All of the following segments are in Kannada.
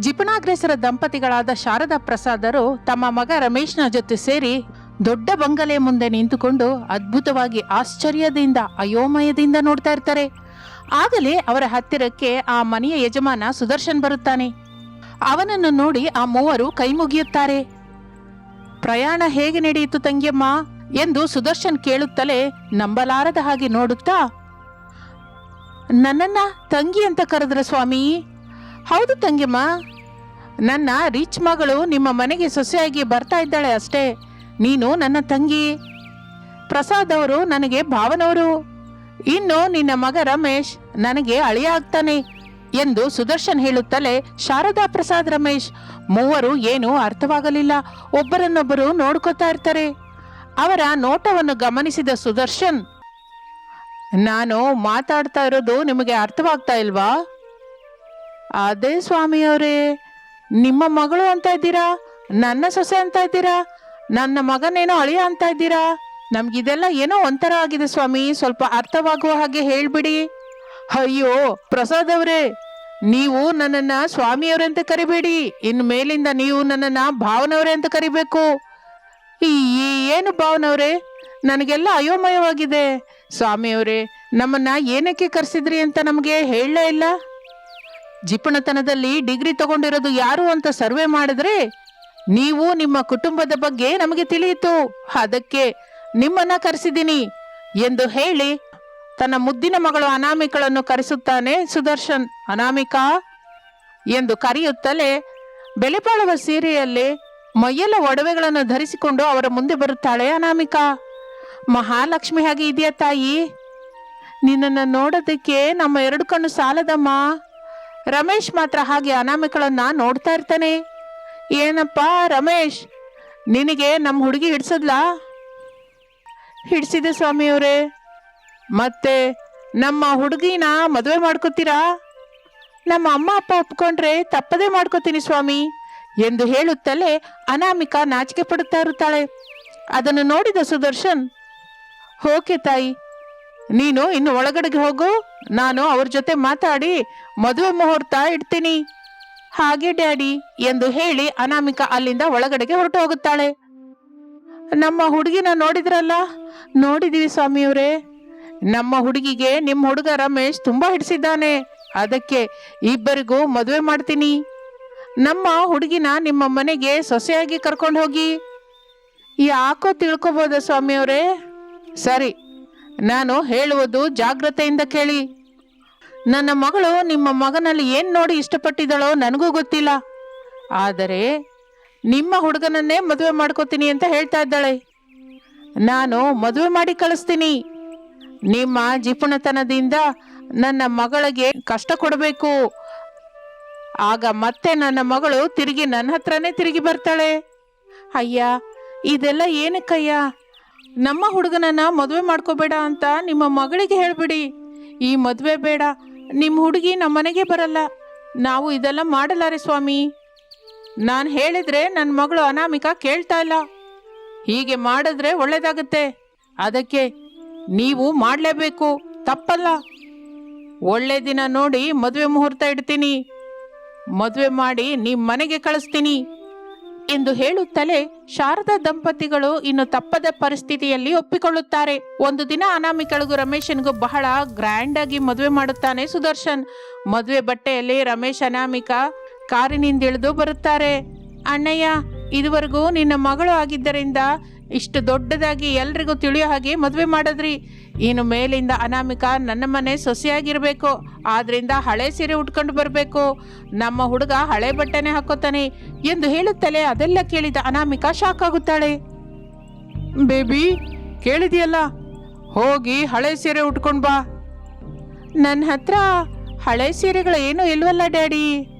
ಜಿಪಣಾಗ್ರೇಸರ ದಂಪತಿಗಳಾದ ಶಾರದಾ ಪ್ರಸಾದರು ತಮ್ಮ ಮಗ ರಮೇಶ್ನ ಜೊತೆ ಸೇರಿ ದೊಡ್ಡ ಬಂಗಲೆ ಮುಂದೆ ನಿಂತುಕೊಂಡು ಅದ್ಭುತವಾಗಿ ಆಶ್ಚರ್ಯದಿಂದ, ಅಯೋಮಯದಿಂದ ನೋಡ್ತಾ ಇರ್ತಾರೆ. ಆಗಲೇ ಅವರ ಹತ್ತಿರಕ್ಕೆ ಆ ಮನೆಯ ಯಜಮಾನ ಸುದರ್ಶನ್ ಬರುತ್ತಾನೆ. ಅವನನ್ನು ನೋಡಿ ಆ ಮೂವರು ಕೈ ಮುಗಿಯುತ್ತಾರೆ. ಪ್ರಯಾಣ ಹೇಗೆ ನಡೆಯಿತು ತಂಗಿಯಮ್ಮ? ಎಂದು ಸುದರ್ಶನ್ ಕೇಳುತ್ತಲೇ ನಂಬಲಾರದ ಹಾಗೆ ನೋಡುತ್ತಾ, ನನ್ನನ್ನ ತಂಗಿ ಅಂತ ಕರೆದ್ರ ಸ್ವಾಮಿ? ಹೌದು ತಂಗಿಮ್ಮ. ನನ್ನ ರಿಚ್ ಮಗಳು ನಿಮ್ಮ ಮನೆಗೆ ಸೊಸೆಯಾಗಿ ಬರ್ತಾ ಇದ್ದಾಳೆ ಅಷ್ಟೇ. ನೀನು ನನ್ನ ತಂಗಿ. ಪ್ರಸಾದ್ ಅವರು ನನಗೆ ಭಾವನವರು ಇನ್ನು ನಿನ್ನ ಮಗ ರಮೇಶ್ ನನಗೆ ಅಳಿಯ ಆಗ್ತಾನೆ ಎಂದು ಸುದರ್ಶನ್ ಹೇಳುತ್ತಲೇ ಶಾರದಾ ಪ್ರಸಾದ್ ರಮೇಶ್, ಮೂವರು ಏನೂ ಅರ್ಥವಾಗಲಿಲ್ಲ. ಒಬ್ಬರನ್ನೊಬ್ಬರು ನೋಡ್ಕೋತಾ ಇರ್ತಾರೆ. ಅವರ ನೋಟವನ್ನು ಗಮನಿಸಿದ ಸುದರ್ಶನ್, ನಾನು ಮಾತಾಡ್ತಾ ಇರೋದು ನಿಮಗೆ ಅರ್ಥವಾಗ್ತಾ ಇಲ್ವಾ? ಅದೇ ಸ್ವಾಮಿಯವರೇ, ನಿಮ್ಮ ಮಗಳು ಅಂತ ಇದ್ದೀರಾ? ನನ್ನ ಸೊಸೆ ಅಂತ ಇದ್ದೀರಾ? ನನ್ನ ಮಗನೇನೋ ಅಳಿಯ ಅಂತ ಇದ್ದೀರಾ? ನಮ್ಗಿದೆಲ್ಲ ಏನೋ ಒಂಥರ ಆಗಿದೆ ಸ್ವಾಮಿ, ಸ್ವಲ್ಪ ಅರ್ಥವಾಗುವ ಹಾಗೆ ಹೇಳ್ಬಿಡಿ. ಅಯ್ಯೋ ಪ್ರಸಾದ್ ಅವರೇ ನೀವು ನನ್ನನ್ನ ಸ್ವಾಮಿಯವರಂತ ಕರಿಬೇಡಿ. ಇನ್ನು ಮೇಲಿಂದ ನೀವು ನನ್ನನ್ನ ಭಾವನವರೇ ಅಂತ ಕರಿಬೇಕು. ಈ- ಏನು ಭಾವನವ್ರೆ? ನನಗೆಲ್ಲ ಅಯೋಮಯವಾಗಿದೆ. ಸ್ವಾಮಿಯವರೇ, ನಮ್ಮನ್ನ ಏನಕ್ಕೆ ಕರೆಸಿದ್ರಿ ಅಂತ ನಮಗೆ ಹೇಳಲೇ ಇಲ್ಲ. ಜಿಪುಣತನದಲ್ಲಿ ಡಿಗ್ರಿ ತಗೊಂಡಿರೋದು ಯಾರು ಅಂತ ಸರ್ವೆ ಮಾಡಿದ್ರೆ ನೀವು ನಿಮ್ಮ ಕುಟುಂಬದ ಬಗ್ಗೆ ನಮಗೆ ತಿಳಿಯಿತು. ಅದಕ್ಕೆ ನಿಮ್ಮನ್ನ ಕರೆಸಿದ್ದೀನಿ ಎಂದು ಹೇಳಿ ತನ್ನ ಮುದ್ದಿನ ಮಗಳು ಅನಾಮಿಕಳನ್ನು ಕರೆಸುತ್ತಾನೆ ಸುದರ್ಶನ್. ಅನಾಮಿಕಾ ಎಂದು ಕರೆಯುತ್ತಲೇ ಬೆಲೆಬಾಳುವ ಸೀರೆಯಲ್ಲಿ ಮೈಯೆಲ್ಲ ಒಡವೆಗಳನ್ನು ಧರಿಸಿಕೊಂಡು ಅವರ ಮುಂದೆ ಬರುತ್ತಾಳೆ ಅನಾಮಿಕಾ. ಮಹಾಲಕ್ಷ್ಮಿ ಹಾಗೆ ಇದೆಯಾ ತಾಯಿ? ನಿನ್ನನ್ನು ನೋಡೋದಕ್ಕೆ ನಮ್ಮ ಎರಡು ಕಣ್ಣು ಸಾಲದಮ್ಮ. ರಮೇಶ್ ಮಾತ್ರ ಹಾಗೆ ಅನಾಮಿಕಳನ್ನ ನೋಡ್ತಾ ಇರ್ತಾನೆ. ಏನಪ್ಪ ರಮೇಶ್, ನಿನಗೆ ನಮ್ಮ ಹುಡುಗಿ ಹಿಡ್ಸದ್ಲಾ? ಹಿಡ್ಸಿದೆ ಸ್ವಾಮಿಯವರೇ. ಮತ್ತೆ ನಮ್ಮ ಹುಡುಗಿನ ಮದುವೆ ಮಾಡ್ಕೋತೀರಾ? ನಮ್ಮ ಅಮ್ಮ ಅಪ್ಪ ಒಪ್ಕೊಂಡ್ರೆ ತಪ್ಪದೇ ಮಾಡ್ಕೋತೀನಿ ಸ್ವಾಮಿ ಎಂದು ಹೇಳುತ್ತಲೇ ಅನಾಮಿಕ ನಾಚಿಕೆ ಪಡುತ್ತಾ ಇರುತ್ತಾಳೆ. ಅದನ್ನು ನೋಡಿದ ಸುದರ್ಶನ್ ಓಕೆ ತಾಯಿ ನೀನು ಇನ್ನು ಒಳಗಡೆಗೆ ಹೋಗು. ನಾನು ಅವ್ರ ಜೊತೆ ಮಾತಾಡಿ ಮದುವೆ ಮುಹೂರ್ತ ಇಡ್ತೀನಿ. ಹಾಗೆ ಡ್ಯಾಡಿ ಎಂದು ಹೇಳಿ ಅನಾಮಿಕಾ ಅಲ್ಲಿಂದ ಒಳಗಡೆಗೆ ಹೊರಟು ಹೋಗುತ್ತಾಳೆ. ನಮ್ಮ ಹುಡುಗಿನ ನೋಡಿದ್ರಲ್ಲ? ನೋಡಿದೀವಿ ಸ್ವಾಮಿಯವರೇ. ನಮ್ಮ ಹುಡುಗಿಗೆ ನಿಮ್ಮ ಹುಡುಗ ರಮೇಶ್ ತುಂಬಾ ಹಿಡಿಸಿದ್ದಾನೆ. ಅದಕ್ಕೆ ಇಬ್ಬರಿಗೂ ಮದುವೆ ಮಾಡ್ತೀನಿ. ನಮ್ಮ ಹುಡುಗಿನ ನಿಮ್ಮ ಮನೆಗೆ ಸೊಸೆಯಾಗಿ ಕರ್ಕೊಂಡು ಹೋಗಿ. ಯಾಕೋ ತಿಳ್ಕೊಬೋದ ಸ್ವಾಮಿಯವರೇ? ಸರಿ ನಾನು ಹೇಳುವುದು ಜಾಗ್ರತೆಯಿಂದ ಕೇಳಿ. ನನ್ನ ಮಗಳು ನಿಮ್ಮ ಮಗನಲ್ಲಿ ಏನು ನೋಡಿ ಇಷ್ಟಪಟ್ಟಿದ್ದಳೋ ನನಗೂ ಗೊತ್ತಿಲ್ಲ. ಆದರೆ ನಿಮ್ಮ ಹುಡುಗನನ್ನೇ ಮದುವೆ ಮಾಡ್ಕೋತೀನಿ ಅಂತ ಹೇಳ್ತಾ ಇದ್ದಾಳೆ. ನಾನು ಮದುವೆ ಮಾಡಿ ಕಳಿಸ್ತೀನಿ. ನಿಮ್ಮ ಜಿಪುಣತನದಿಂದ ನನ್ನ ಮಗಳಿಗೆ ಕಷ್ಟ ಕೊಡಬೇಕು. ಆಗ ಮತ್ತೆ ನನ್ನ ಮಗಳು ತಿರುಗಿ ನನ್ನ ಹತ್ರನೇ ತಿರುಗಿ ಬರ್ತಾಳೆ. ಅಯ್ಯ, ಇದೆಲ್ಲ ಏನಕ್ಕಯ್ಯ? ನಮ್ಮ ಹುಡುಗನನ್ನ ಮದುವೆ ಮಾಡ್ಕೋಬೇಡ ಅಂತ ನಿಮ್ಮ ಮಗಳಿಗೆ ಹೇಳ್ಬಿಡಿ. ಈ ಮದುವೆ ಬೇಡ. ನಿಮ್ಮ ಹುಡುಗಿ ನಮ್ಮ ಮನೆಗೆ ಬರಲ್ಲ. ನಾವು ಇದೆಲ್ಲ ಮಾಡಲಾರೆ ಸ್ವಾಮಿ. ನಾನು ಹೇಳಿದ್ರೆ ನನ್ನ ಮಗಳು ಅನಾಮಿಕ ಕೇಳ್ತಾ ಇಲ್ಲ. ಹೀಗೆ ಮಾಡಿದ್ರೆ ಒಳ್ಳೇದಾಗುತ್ತೆ. ಅದಕ್ಕೆ ನೀವು ಮಾಡಲೇಬೇಕು. ತಪ್ಪಲ್ಲ. ಒಳ್ಳೆ ದಿನ ನೋಡಿ ಮದುವೆ ಮುಹೂರ್ತ ಇಡ್ತೀನಿ. ಮದುವೆ ಮಾಡಿ ನಿಮ್ಮ ಮನೆಗೆ ಕಳಿಸ್ತೀನಿ. ಎಂದು ಹೇಳುತ್ತಲೇ ಶಾರದಾ ದಂಪತಿಗಳು ಇನ್ನು ತಪ್ಪದ ಪರಿಸ್ಥಿತಿಯಲ್ಲಿ ಒಪ್ಪಿಕೊಳ್ಳುತ್ತಾರೆ. ಒಂದು ದಿನ ಅನಾಮಿಕಳಿಗೂ ರಮೇಶನ್ಗೂ ಬಹಳ ಗ್ರ್ಯಾಂಡ್ ಆಗಿ ಮದುವೆ ಮಾಡುತ್ತಾನೆ ಸುದರ್ಶನ್. ಮದುವೆ ಬಟ್ಟೆಯಲ್ಲಿ ರಮೇಶ್ ಅನಾಮಿಕ ಕಾರಿನಿಂದ ಇಳಿದು ಬರುತ್ತಾರೆ. ಅಣ್ಣಯ್ಯ, ಇದುವರೆಗೂ ನಿನ್ನ ಮಗಳು ಆಗಿದ್ದರಿಂದ ಇಷ್ಟು ದೊಡ್ಡದಾಗಿ ಎಲ್ರಿಗೂ ತಿಳಿಯೋ ಹಾಗೆ ಮದುವೆ ಮಾಡಿದ್ರಿ. ಇನ್ನು ಮೇಲಿಂದ ಅನಾಮಿಕ ನನ್ನ ಮನೆ ಸೊಸೆಯಾಗಿರಬೇಕು. ಆದ್ರಿಂದ ಹಳೆ ಸೀರೆ ಉಟ್ಕೊಂಡು ಬರಬೇಕು. ನಮ್ಮ ಹುಡುಗ ಹಳೆ ಬಟ್ಟೆನೆ ಹಾಕೋತಾನೆ ಎಂದು ಹೇಳುತ್ತಲೇ ಅದೆಲ್ಲ ಕೇಳಿದ ಅನಾಮಿಕ ಶಾಕ್ ಆಗುತ್ತಾಳೆ ಬೇಬಿ, ಕೇಳಿದೆಯಲ್ಲ? ಹೋಗಿ ಹಳೆ ಸೀರೆ ಉಟ್ಕೊಂಡು ಬಾ. ನನ್ನ ಹತ್ರ ಹಳೆ ಸೀರೆಗಳು ಏನೂ ಇಲ್ವಲ್ಲ ಡ್ಯಾಡಿ.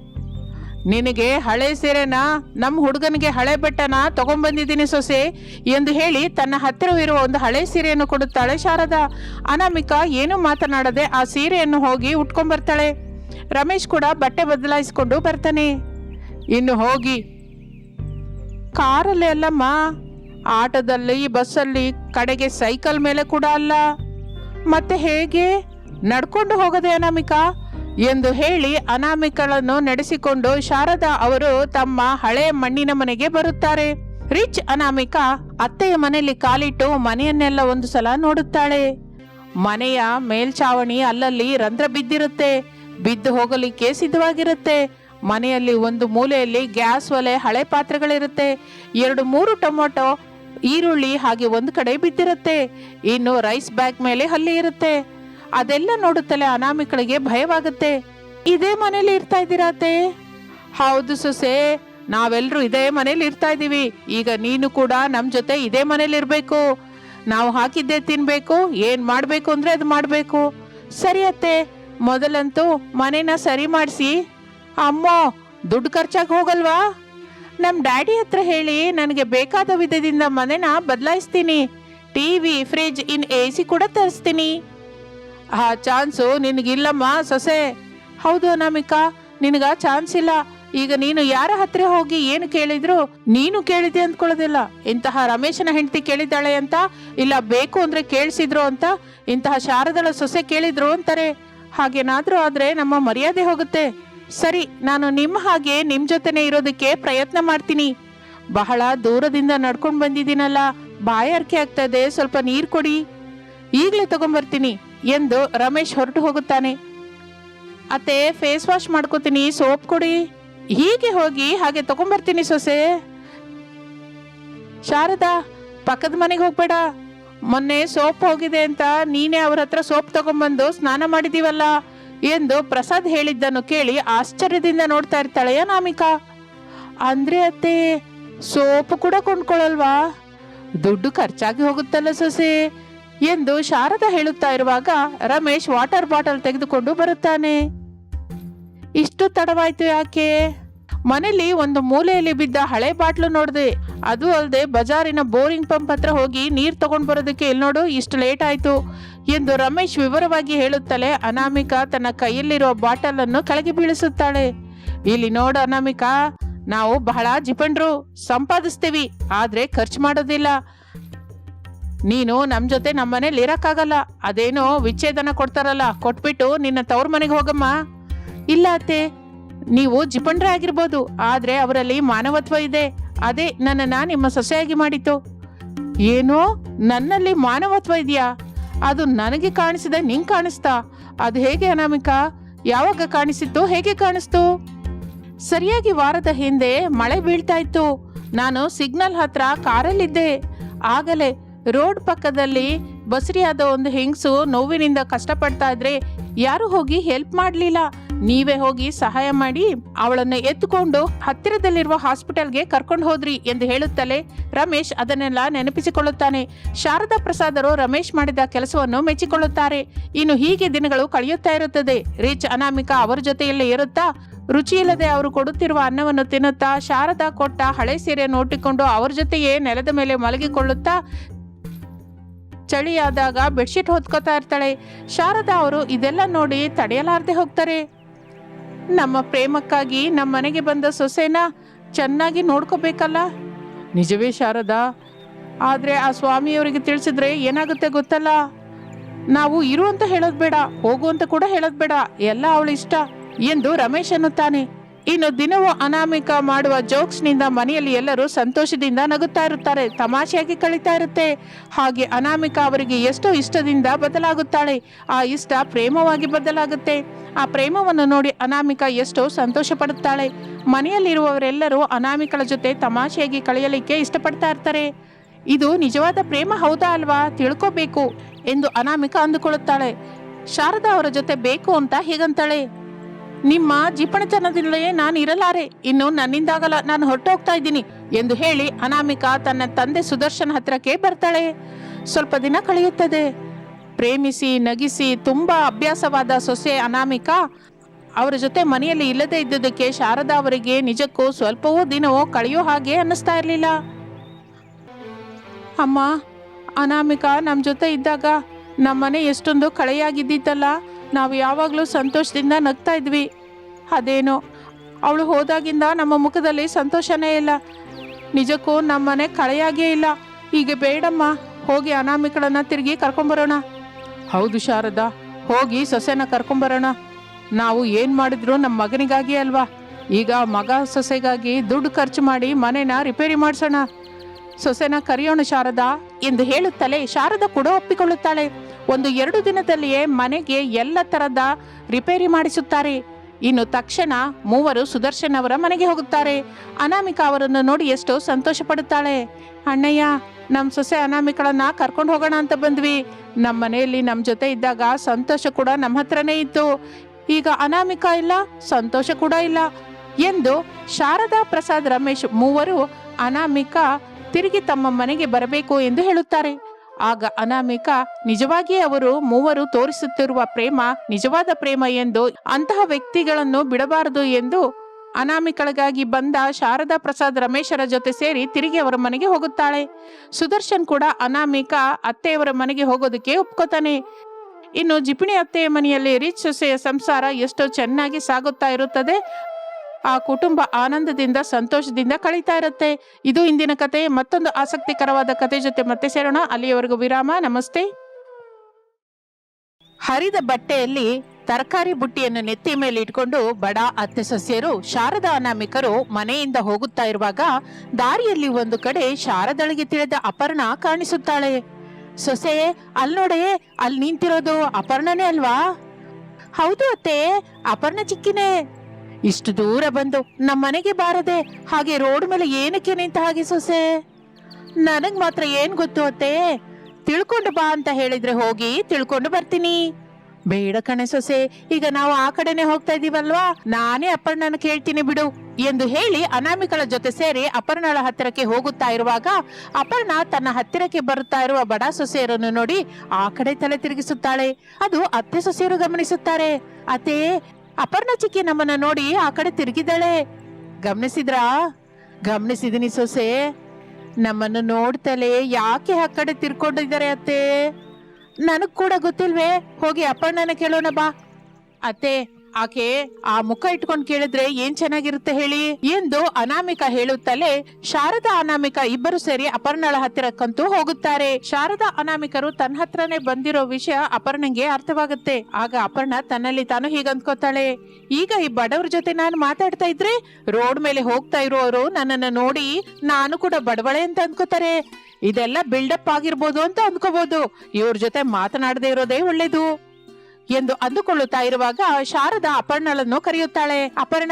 ನಿನಗೆ ಹಳೆ ಸೀರೆನ ನಮ್ಮ ಹುಡುಗನಿಗೆ ಹಳೆ ಬೆಟ್ಟನ ತಗೊಂಡ್ಬಂದಿದ್ದೀನಿ ಸೊಸೆ ಎಂದು ಹೇಳಿ ತನ್ನ ಹತ್ತಿರವಿರುವ ಒಂದು ಹಳೆ ಸೀರೆಯನ್ನು ಕೊಡುತ್ತಾಳೆ ಶಾರದಾ. ಅನಾಮಿಕಾ ಏನು ಮಾತನಾಡದೆ ಆ ಸೀರೆಯನ್ನು ಹೋಗಿ ಉಟ್ಕೊಂಡ್ಬರ್ತಾಳೆ ರಮೇಶ್ ಕೂಡ ಬಟ್ಟೆ ಬದಲಾಯಿಸಿಕೊಂಡು ಬರ್ತಾನೆ. ಇನ್ನು ಹೋಗಿ. ಕಾರಲ್ಲೇ ಅಲ್ಲಮ್ಮ. ಆಟೋದಲ್ಲಿ, ಬಸ್ಸಲ್ಲಿ, ಕಡೆಗೆ ಸೈಕಲ್ ಮೇಲೆ ಕೂಡ ಅಲ್ಲ. ಮತ್ತೆ ಹೇಗೆ? ನಡ್ಕೊಂಡು ಹೋಗದೆ ಅನಾಮಿಕಾ. ಎಂದು ಹೇಳಿ ಅನಾಮಿಕಳನ್ನು ನಡೆಸಿಕೊಂಡು ಶಾರದಾ ಅವರು ತಮ್ಮ ಹಳೆ ಮಣ್ಣಿನ ಮನೆಗೆ ಬರುತ್ತಾರೆ. ರಿಚ್ ಅನಾಮಿಕಾ ಅತ್ತೆಯ ಮನೆಯಲ್ಲಿ ಕಾಲಿಟ್ಟು ಮನೆಯನ್ನೆಲ್ಲ ಒಂದು ಸಲ ನೋಡುತ್ತಾಳೆ. ಮನೆಯ ಮೇಲ್ಛಾವಣಿ ಅಲ್ಲಲ್ಲಿ ರಂಧ್ರ ಬಿದ್ದಿರುತ್ತೆ. ಬಿದ್ದು ಹೋಗಲಿಕ್ಕೆ ಸಿದ್ಧವಾಗಿರುತ್ತೆ. ಮನೆಯಲ್ಲಿ ಒಂದು ಮೂಲೆಯಲ್ಲಿ ಗ್ಯಾಸ್ ಒಲೆ, ಹಳೆ ಪಾತ್ರೆಗಳಿರುತ್ತೆ. ಎರಡು, ಮೂರು ಟೊಮೊಟೊ, ಈರುಳ್ಳಿ ಹಾಗೆ ಒಂದು ಕಡೆ ಬಿದ್ದಿರುತ್ತೆ. ಇನ್ನು ರೈಸ್ ಬ್ಯಾಗ್ ಮೇಲೆ ಹಲ್ಲಿ ಇರುತ್ತೆ. ಅದೆಲ್ಲ ನೋಡುತ್ತಲೇ ಅನಾಮಿಕಳಿಗೆ ಭಯವಾಗುತ್ತೆ. ಇದೇ ಮನೇಲಿ ಇರ್ತಾ ಇದ್ದೀರಾ ಅತ್ತೆ? ಹೌದು ಸೊಸೆ ನಾವೆಲ್ಲರೂ ಇದೇ ಮನೇಲಿ ಇರ್ತಾ ಇದ್ದೀವಿ. ಈಗ ನೀನು ಕೂಡ ನಮ್ಮ ಜೊತೆ ಇದೇ ಮನೇಲಿ ಇರಬೇಕು. ನಾವು ಹಾಕಿದ್ದೇ ತಿನ್ಬೇಕು, ಏನು ಮಾಡಬೇಕು ಅಂದ್ರೆ ಅದು ಮಾಡಬೇಕು. ಸರಿ ಅತ್ತೆ, ಮೊದಲಂತೂ ಮನೇನ ಸರಿ ಮಾಡಿಸಿ. ಅಮ್ಮ, ದುಡ್ಡು ಖರ್ಚಾಗಿ ಹೋಗಲ್ವಾ? ನಮ್ಮ ಡ್ಯಾಡಿ ಹತ್ರ ಹೇಳಿ, ನನಗೆ ಬೇಕಾದ ವಿಧದಿಂದ ಮನೇನ ಬದಲಾಯಿಸ್ತೀನಿ. ಟಿವಿ ಫ್ರಿಜ್, ಇನ್ ಎ ಸಿ ಕೂಡ ತರಿಸ್ತೀನಿ. ಆ ಚಾನ್ಸು ನಿನಗಿಲ್ಲಮ್ಮ, ಸೊಸೆ. ಹೌದು ಅನಾಮಿಕಾ, ನಿನಗ ಚಾನ್ಸ್ ಇಲ್ಲ. ಈಗ ನೀನು ಯಾರ ಹತ್ರ ಹೋಗಿ ಏನು ಕೇಳಿದ್ರು ನೀನು ಕೇಳಿದೆ ಅಂದ್ಕೊಳ್ಳೋದಿಲ್ಲ. ಇಂತಹ ರಮೇಶನ ಹೆಂಡತಿ ಕೇಳಿದ್ದಾಳೆ ಅಂತ, ಇಲ್ಲ ಬೇಕು ಅಂದ್ರೆ ಕೇಳಿಸಿದ್ರು ಅಂತ, ಇಂತಹ ಶಾರದಳ ಸೊಸೆ ಕೇಳಿದ್ರು ಅಂತಾರೆ. ಹಾಗೇನಾದ್ರೂ ಆದ್ರೆ ನಮ್ಮ ಮರ್ಯಾದೆ ಹೋಗುತ್ತೆ. ಸರಿ, ನಾನು ನಿಮ್ಮ ಹಾಗೆ ನಿಮ್ ಜೊತೆನೆ ಇರೋದಕ್ಕೆ ಪ್ರಯತ್ನ ಮಾಡ್ತೀನಿ. ಬಹಳ ದೂರದಿಂದ ನಡ್ಕೊಂಡು ಬಂದಿದ್ದೀನಲ್ಲ ಬಾಯಾರಿಕೆ ಆಗ್ತದೆ ಸ್ವಲ್ಪ ನೀರು ಕೊಡಿ. ಈಗಲೇ ತಗೊಂಬರ್ತೀನಿ. ಎಂದು ರಮೇಶ್ ಹೊರಟು ಹೋಗುತ್ತಾನೆ. ಅತ್ತೆ ಫೇಸ್ ವಾಶ್ ಮಾಡ್ಕೋತೀನಿ, ಸೋಪ್ ಕೊಡಿ. ಹೀಗೆ ಹೋಗಿ ಹಾಗೆ ತಗೊಂಬರ್ತೀನಿ ಸೊಸೆ. ಶಾರದಾ, ಪಕ್ಕದ ಮನೆಗೆ ಹೋಗ್ಬೇಡ. ಮೊನ್ನೆ ಸೋಪ್ ಹೋಗಿದೆ ಅಂತ ನೀನೇ ಅವ್ರ ಹತ್ರ ಸೋಪ್ ತಗೊಂಬಂದು ಸ್ನಾನ ಮಾಡಿದೀವಲ್ಲ ಎಂದು ಪ್ರಸಾದ್ ಹೇಳಿದ್ದನ್ನು ಕೇಳಿ ಆಶ್ಚರ್ಯದಿಂದ ನೋಡ್ತಾ ಇರ್ತಾಳೆ ನಾಮಿಕಾ ಅಂದ್ರೆ ಅತ್ತೆ, ಸೋಪ್ ಕೂಡ ಕೊಂಡ್ಕೊಳ್ಳಲ್ವಾ ದುಡ್ಡು ಖರ್ಚಾಗಿ ಹೋಗುತ್ತಲ್ಲ ಸೊಸೆ. ಎಂದು ಶಾರದಾ ಹೇಳುತ್ತಾ ಇರುವಾಗ ರಮೇಶ್ ವಾಟರ್ ಬಾಟಲ್ ತೆಗೆದುಕೊಂಡು ಬರುತ್ತಾನೆ. ಇಷ್ಟು ತಡವಾಯ್ತು ಯಾಕೆ? ಮನೆಯಲ್ಲಿ ಒಂದು ಮೂಲೆಯಲ್ಲಿ ಬಿದ್ದ ಹಳೆ ಬಾಟ್ಲು ನೋಡಿದೆ. ಅದು ಅಲ್ಲದೆ ಬಜಾರಿನ ಬೋರಿಂಗ್ ಪಂಪ್ ಹತ್ರ ಹೋಗಿ ನೀರ್ ತಗೊಂಡು ಬರೋದಕ್ಕೆ ಇಲ್ಲಿ ನೋಡು, ಇಷ್ಟು ಲೇಟ್ ಆಯ್ತು ಎಂದು ರಮೇಶ್ ವಿವರವಾಗಿ ಹೇಳುತ್ತಲೇ ಅನಾಮಿಕಾ ತನ್ನ ಕೈಯಲ್ಲಿರುವ ಬಾಟಲ್ ಅನ್ನು ಕೆಳಗೆ ಬೀಳಿಸುತ್ತಾಳೆ. ಇಲ್ಲಿ ನೋಡು ಅನಾಮಿಕಾ, ನಾವು ಬಹಳ ಜಿಪಂಡ್ರು, ಸಂಪಾದಿಸ್ತೀವಿ, ಆದ್ರೆ ಖರ್ಚು ಮಾಡೋದಿಲ್ಲ. ನೀನು ನಮ್ಮ ಜೊತೆ ನಮ್ಮ ಮನೇಲಿ ಇರೋಕ್ಕಾಗಲ್ಲ. ಅದೇನೋ ವಿಚ್ಛೇದನ ಕೊಡ್ತಾರಲ್ಲ, ಕೊಟ್ಬಿಟ್ಟು ನಿನ್ನ ತವ್ರ ಮನೆಗೆ ಹೋಗಮ್ಮ. ಇಲ್ಲ ಅತ್ತೆ, ನೀವು ಜಿಪಂಡ್ರೆ ಆಗಿರ್ಬೋದು, ಆದ್ರೆ ಅವರಲ್ಲಿ ಮಾನವತ್ವ ಇದೆ. ಅದೇ ನನ್ನನ್ನು ನಿಮ್ಮ ಸೊಸೆಯಾಗಿ ಮಾಡಿತು ಏನೋ ನನ್ನಲ್ಲಿ ಮಾನವತ್ವ ಇದೆಯಾ? ಅದು ನನಗೆ ಕಾಣಿಸಿದೆ, ನಿಂಗೆ ಕಾಣಿಸ್ತಾ? ಅದು ಹೇಗೆ ಅನಾಮಿಕ? ಯಾವಾಗ ಕಾಣಿಸಿತ್ತು, ಹೇಗೆ ಕಾಣಿಸ್ತು? ಸರಿಯಾಗಿ ವಾರದ ಹಿಂದೆ ಮಳೆ ಬೀಳ್ತಾ ಇತ್ತು. ನಾನು ಸಿಗ್ನಲ್ ಹತ್ರ ಕಾರಲ್ಲಿದ್ದೆ. ಆಗಲೇ ರೋಡ್ ಪಕ್ಕದಲ್ಲಿ ಬಸರಿಯಾದ ಒಂದು ಹೆಂಗಸು ನೋವಿನಿಂದ ಕಷ್ಟಪಡ್ತಾ ಇದ್ರೆ ಯಾರು ಹೋಗಿ ಹೆಲ್ಪ್ ಮಾಡಲಿಲ್ಲ. ನೀವೇ ಹೋಗಿ ಸಹಾಯ ಮಾಡಿ ಅವಳನ್ನ ಎತ್ತುಕೊಂಡು ಹತ್ತಿರದಲ್ಲಿರುವ ಹಾಸ್ಪಿಟಲ್ಗೆ ಕರ್ಕೊಂಡು ಹೋದ್ರಿ ಎಂದು ಹೇಳುತ್ತಲೇ ರಮೇಶ್ ಅದನ್ನೆಲ್ಲ ನೆನಪಿಸಿಕೊಳ್ಳುತ್ತಾನೆ. ಶಾರದಾ ಪ್ರಸಾದರು ರಮೇಶ್ ಮಾಡಿದ ಕೆಲಸವನ್ನು ಮೆಚ್ಚಿಕೊಳ್ಳುತ್ತಾರೆ. ಇನ್ನು ಹೀಗೆ ದಿನಗಳು ಕಳೆಯುತ್ತಾ ಇರುತ್ತದೆ. ರಿಚ್ ಅನಾಮಿಕಾ ಅವರ ಜೊತೆಯಲ್ಲೇ ಇರುತ್ತಾ ರುಚಿಯಿಲ್ಲದೆ ಅವರು ಕೊಡುತ್ತಿರುವ ಅನ್ನವನ್ನು ತಿನ್ನುತ್ತಾ ಶಾರದಾ ಕೊಟ್ಟ ಹಳೆ ಸೀರೆ ನೋಟಿಕೊಂಡು ಅವರ ಜೊತೆಯೇ ನೆಲದ ಮೇಲೆ ಮಲಗಿಕೊಳ್ಳುತ್ತಾ ಚಳಿಯಾದಾಗ ಬೆಡ್ಶೀಟ್ ಹೊತ್ಕೋತಾ ಇರ್ತಾಳೆ. ಶಾರದಾ ಅವರು ಇದೆಲ್ಲ ನೋಡಿ ತಡೆಯಲಾರದೆ ಹೋಗ್ತಾರೆ. ನಮ್ಮ ಪ್ರೇಮಕ್ಕಾಗಿ ನಮ್ಮ ಮನೆಗೆ ಬಂದ ಸೊಸೆನ ಚೆನ್ನಾಗಿ ನೋಡ್ಕೋಬೇಕಲ್ಲ? ನಿಜವೇ ಶಾರದಾ? ಆದ್ರೆ ಆ ಸ್ವಾಮಿಯವರಿಗೆ ತಿಳಿಸಿದ್ರೆ ಏನಾಗುತ್ತೆ ಗೊತ್ತಲ್ಲ? ನಾವು ಇರು ಅಂತ ಹೇಳೋದು ಬೇಡ, ಹೋಗು ಅಂತ ಕೂಡ ಹೇಳೋದು ಬೇಡ. ಎಲ್ಲ ಅವಳು ಇಷ್ಟ. ಎಂದು ರಮೇಶ್ ಅನ್ನುತ್ತಾನೆ. ಇನ್ನು ದಿನವೂ ಅನಾಮಿಕ ಮಾಡುವ ಜೋಕ್ಸ್ನಿಂದ ಮನೆಯಲ್ಲಿ ಎಲ್ಲರೂ ಸಂತೋಷದಿಂದ ನಗುತ್ತಾ ಇರುತ್ತಾರೆ, ತಮಾಷೆಯಾಗಿ ಕಳೀತಾ ಇರುತ್ತೆ. ಹಾಗೆ ಅನಾಮಿಕ ಅವರಿಗೆ ಎಷ್ಟೋ ಇಷ್ಟದಿಂದ ಬದಲಾಗುತ್ತಾಳೆ. ಆ ಇಷ್ಟ ಪ್ರೇಮವಾಗಿ ಬದಲಾಗುತ್ತೆ. ಆ ಪ್ರೇಮವನ್ನು ನೋಡಿ ಅನಾಮಿಕ ಎಷ್ಟೋ ಸಂತೋಷ ಪಡುತ್ತಾಳೆ ಮನೆಯಲ್ಲಿರುವವರೆಲ್ಲರೂ ಅನಾಮಿಕಳ ಜೊತೆ ತಮಾಷೆಯಾಗಿ ಕಳೆಯಲಿಕ್ಕೆ ಇಷ್ಟಪಡ್ತಾ ಇರ್ತಾರೆ. ಇದು ನಿಜವಾದ ಪ್ರೇಮ ಹೌದಾ ಅಲ್ವಾ? ತಿಳ್ಕೋಬೇಕು ಎಂದು ಅನಾಮಿಕ ಅಂದುಕೊಳ್ಳುತ್ತಾಳೆ. ಶಾರದಾ ಅವರ ಜೊತೆ ಬೇಕು ಅಂತ ಹೀಗಂತಾಳೆ? ನಿಮ್ಮ ಜಿಪಣತನದಿಂದಲೇ ನಾನು ಇರಲಾರೆ. ಇನ್ನು ನನ್ನಿಂದಾಗಲ್ಲ ನಾನು ಹೊರಟೋಗ್ತಾ ಇದ್ದೀನಿ ಎಂದು ಹೇಳಿ ಅನಾಮಿಕಾ ತನ್ನ ತಂದೆ ಸುದರ್ಶನ್ ಹತ್ರಕ್ಕೆ ಬರ್ತಾಳೆ. ಸ್ವಲ್ಪ ದಿನ ಕಳೆಯುತ್ತದೆ. ಪ್ರೇಮಿಸಿ, ನಗಿಸಿ, ತುಂಬಾ ಅಭ್ಯಾಸವಾದ ಸೊಸೆ ಅನಾಮಿಕಾ ಅವರ ಜೊತೆ ಮನೆಯಲ್ಲಿ ಇಲ್ಲದೆ ಇದ್ದುದಕ್ಕೆ ಶಾರದಾ ಅವರಿಗೆ ನಿಜಕ್ಕೂ ಸ್ವಲ್ಪವೂ ದಿನವೋ ಕಳೆಯೋ ಹಾಗೆ ಅನ್ನಿಸ್ತಾ ಇರಲಿಲ್ಲ. ಅಮ್ಮ, ಅನಾಮಿಕಾ ನಮ್ಮ ಜೊತೆ ಇದ್ದಾಗ ನಮ್ಮನೆ ಎಷ್ಟೊಂದು ಕಳೆಯಾಗಿದ್ದಿತ್ತಲ್ಲ ನಾವು ಯಾವಾಗಲೂ ಸಂತೋಷದಿಂದ ನಗ್ತಾ ಇದ್ವಿ. ಅದೇನೋ, ಅವಳು ಹೋದಾಗಿಂದ ನಮ್ಮ ಮುಖದಲ್ಲಿ ಸಂತೋಷನೇ ಇಲ್ಲ. ನಿಜಕ್ಕೂ ನಮ್ಮನೆ ಕಳೆಯಾಗೇ ಇಲ್ಲ. ಹೀಗೆ ಬೇಡಮ್ಮ, ಹೋಗಿ ಅನಾಮಿಕಳನ್ನ ತಿರುಗಿ ಕರ್ಕೊಂಬರೋಣ. ಹೌದು ಶಾರದಾ, ಹೋಗಿ ಸೊಸೆನ ಕರ್ಕೊಂಬರೋಣ. ನಾವು ಏನ್ ಮಾಡಿದ್ರು ನಮ್ಮ ಮಗನಿಗಾಗಿ ಅಲ್ವಾ? ಈಗ ಮಗ ಸೊಸೆಗಾಗಿ ದುಡ್ಡು ಖರ್ಚು ಮಾಡಿ ಮನೆನ ರಿಪೇರಿ ಮಾಡಿಸೋಣ. ಸೊಸೆನ ಕರೆಯೋಣ ಶಾರದಾ ಎಂದು ಹೇಳುತ್ತಲೇ ಶಾರದಾ ಕೂಡ ಒಪ್ಪಿಕೊಳ್ಳುತ್ತಾಳೆ. ಒಂದು ಎರಡು ದಿನದಲ್ಲಿಯೇ ಮನೆಗೆ ಎಲ್ಲ ಥರದ ರಿಪೇರಿ ಮಾಡಿಸುತ್ತಾರೆ. ಇನ್ನು ತಕ್ಷಣ ಮೂವರು ಸುದರ್ಶನ್ ಅವರ ಮನೆಗೆ ಹೋಗುತ್ತಾರೆ. ಅನಾಮಿಕಾ ಅವರನ್ನು ನೋಡಿ ಎಷ್ಟೋ ಸಂತೋಷ ಪಡುತ್ತಾಳೆ ಅಣ್ಣಯ್ಯ ನಮ್ಮ ಸೊಸೆ ಅನಾಮಿಕಳನ್ನ ಕರ್ಕೊಂಡು ಹೋಗೋಣ ಅಂತ ಬಂದ್ವಿ. ನಮ್ಮ ಮನೆಯಲ್ಲಿ ನಮ್ಮ ಜೊತೆ ಇದ್ದಾಗ ಸಂತೋಷ ಕೂಡ ನಮ್ಮ ಹತ್ರನೇ ಇತ್ತು. ಈಗ ಅನಾಮಿಕಾ ಇಲ್ಲ, ಸಂತೋಷ ಕೂಡ ಇಲ್ಲ ಎಂದು ಶಾರದಾ ಪ್ರಸಾದ್ ರಮೇಶ್ ಮೂವರು ಅನಾಮಿಕಾ ತಿರುಗಿ ತಮ್ಮ ಮನೆಗೆ ಬರಬೇಕು ಎಂದು ಹೇಳುತ್ತಾರೆ. ಆಗ ಅನಾಮಿಕ, ನಿಜವಾಗಿಯೇ ಅವರು ಮೂವರು ತೋರಿಸುತ್ತಿರುವ ಪ್ರೇಮ ನಿಜವಾದ ಪ್ರೇಮ ಎಂದು ಅಂತಹ ವ್ಯಕ್ತಿಗಳನ್ನು ಬಿಡಬಾರದು ಎಂದು ಅನಾಮಿಕಳಿಗಾಗಿ ಬಂದ ಶಾರದಾ ಪ್ರಸಾದ್ ರಮೇಶರ ಜೊತೆ ಸೇರಿ ತಿರುಗಿ ಅವರ ಮನೆಗೆ ಹೋಗುತ್ತಾಳೆ. ಸುದರ್ಶನ್ ಕೂಡ ಅನಾಮಿಕಾ ಅತ್ತೆಯವರ ಮನೆಗೆ ಹೋಗೋದಕ್ಕೆ ಒಪ್ಕೋತಾನೆ. ಇನ್ನು ಜಿಪಿಣಿ ಅತ್ತೆಯ ಮನೆಯಲ್ಲಿ ರಿಚ್ ಸೊಸೆಯ ಸಂಸಾರ ಎಷ್ಟೋ ಚೆನ್ನಾಗಿ ಸಾಗುತ್ತಾ ಇರುತ್ತದೆ. ಆ ಕುಟುಂಬ ಆನಂದದಿಂದ, ಸಂತೋಷದಿಂದ ಕಳೀತಾ ಇರುತ್ತೆ. ಇದು ಇಂದಿನ ಕತೆ. ಮತ್ತೊಂದು ಆಸಕ್ತಿಕರವಾದ ಕತೆ ಜೊತೆ ಮತ್ತೆ ಸೇರೋಣ. ಅಲ್ಲಿಯವರೆಗೂ ವಿರಾಮ. ನಮಸ್ತೆ. ಹರಿದ ಬಟ್ಟೆಯಲ್ಲಿ ತರಕಾರಿ ಬುಟ್ಟಿಯನ್ನು ನೆತ್ತಿ ಮೇಲೆ ಇಟ್ಕೊಂಡು ಬಡ ಅತ್ತೆ ಸಸ್ಯರು, ಶಾರದಾ ಅನಾಮಿಕರು ಮನೆಯಿಂದ ಹೋಗುತ್ತಾ ಇರುವಾಗ ದಾರಿಯಲ್ಲಿ ಒಂದು ಕಡೆ ಶಾರದಳಿಗೆ ತಿಳಿದ ಅಪರ್ಣ ಕಾಣಿಸುತ್ತಾಳೆ. ಸೊಸೆ ಅಲ್ ನೋಡೆಯೇ ಅಲ್ಲಿ ನಿಂತಿರೋದು ಅಪರ್ಣನೇ ಅಲ್ವಾ? ಹೌದು ಅತ್ತೆ, ಅಪರ್ಣ ಚಿಕ್ಕಿನೇ. ಇಷ್ಟು ದೂರ ಬಂದು ನಮ್ಮ ಮನೆಗೆ ಬಾರದೆ ಹಾಗೆ ರೋಡ್ ಮೇಲೆ ಏನಕ್ಕೆ ನಿಂತ ಹಾಗೆ ಸೊಸೆ? ನನಗ್ ಮಾತ್ರ ಏನ್ ಗೊತ್ತು ಅತ್ತೆ? ತಿಳ್ಕೊಂಡು ಬಾ ಅಂತ ಹೇಳಿದ್ರೆ ಹೋಗಿ ತಿಳ್ಕೊಂಡು ಬರ್ತೀನಿ. ಬೇಡ ಕಣೆ ಸೊಸೆ, ಈಗ ನಾವು ಆ ಕಡೆನೆ ಹೋಗ್ತಾ ಇದೀವಲ್ವಾ? ನಾನೇ ಅಪರ್ಣನ ಕೇಳ್ತೀನಿ ಬಿಡು ಎಂದು ಹೇಳಿ ಅನಾಮಿಕಳ ಜೊತೆ ಸೇರಿ ಅಪರ್ಣಳ ಹತ್ತಿರಕ್ಕೆ ಹೋಗುತ್ತಾ ಇರುವಾಗ ಅಪರ್ಣ ತನ್ನ ಹತ್ತಿರಕ್ಕೆ ಬರುತ್ತಾ ಇರುವ ಬಡ ಸೊಸೆಯರನ್ನು ನೋಡಿ ಆ ಕಡೆ ತಲೆ ತಿರುಗಿಸುತ್ತಾಳೆ. ಅದು ಅತ್ತೆ ಸೊಸೆಯರು ಗಮನಿಸುತ್ತಾರೆ. ಅತ್ತೆ ಅಪರ್ಣ ಚಿಕ್ಕಿ ನಮ್ಮನ್ನ ನೋಡಿ ಆ ಕಡೆ ತಿರುಗಿದ್ದಾಳೆ. ಗಮನಿಸಿದ್ರಾ? ಗಮನಿಸಿದೀನಿ ಸೊಸೆ. ನಮ್ಮನ್ನು ನೋಡ್ತಲೇ ಯಾಕೆ ಆ ಕಡೆ ತಿರ್ಕೊಂಡಿದ್ದಾರೆ ಅತ್ತೆ? ನನಗ್ ಕೂಡ ಗೊತ್ತಿಲ್ವೇ? ಹೋಗಿ ಅಪ್ಪಣ್ಣನ ಕೇಳೋಣ ಬಾ. ಅತ್ತೆ ಆಕೆ ಆ ಮುಖ ಇಟ್ಕೊಂಡು ಕೇಳಿದ್ರೆ ಏನ್ ಚೆನ್ನಾಗಿರುತ್ತೆ ಹೇಳಿ? ಎಂದು ಅನಾಮಿಕ ಹೇಳುತ್ತಲೇ ಶಾರದಾ ಅನಾಮಿಕಾ ಇಬ್ಬರು ಸೇರಿ ಅಪರ್ಣಳ ಹತ್ತಿರಕ್ಕಂತೂ ಹೋಗುತ್ತಾರೆ. ಶಾರದಾ ಅನಾಮಿಕರು ತನ್ನ ಹತ್ರನೇ ಬಂದಿರೋ ವಿಷಯ ಅಪರ್ಣಂಗೆ ಅರ್ಥವಾಗುತ್ತೆ. ಆಗ ಅಪರ್ಣ ತನ್ನಲ್ಲಿ ತಾನು ಹೀಗಂದ್ಕೋತಾಳೆ ಈಗ ಈ ಬಡವ್ರ ಜೊತೆ ನಾನು ಮಾತಾಡ್ತಾ ಇದ್ರೆ ರೋಡ್ ಮೇಲೆ ಹೋಗ್ತಾ ಇರೋರು ನನ್ನನ್ನ ನೋಡಿ ನಾನು ಕೂಡ ಬಡವಳೆ ಅಂತ ಅನ್ಕೋತಾರೆ. ಇದೆಲ್ಲ ಬಿಲ್ಡಪ್ ಆಗಿರ್ಬೋದು ಅಂತ ಅನ್ಕೋಬಹುದು ಇವ್ರ ಜೊತೆ ಮಾತನಾಡದೇ ಇರೋದೇ ಒಳ್ಳೇದು. ಎಂದು ಅಂದುಕೊಳ್ಳುತ್ತಾ ಇರುವಾಗ ಶಾರದಾ ಅಪರ್ಣಳನ್ನು ಕರೆಯುತ್ತಾಳೆ, ಅಪರ್ಣ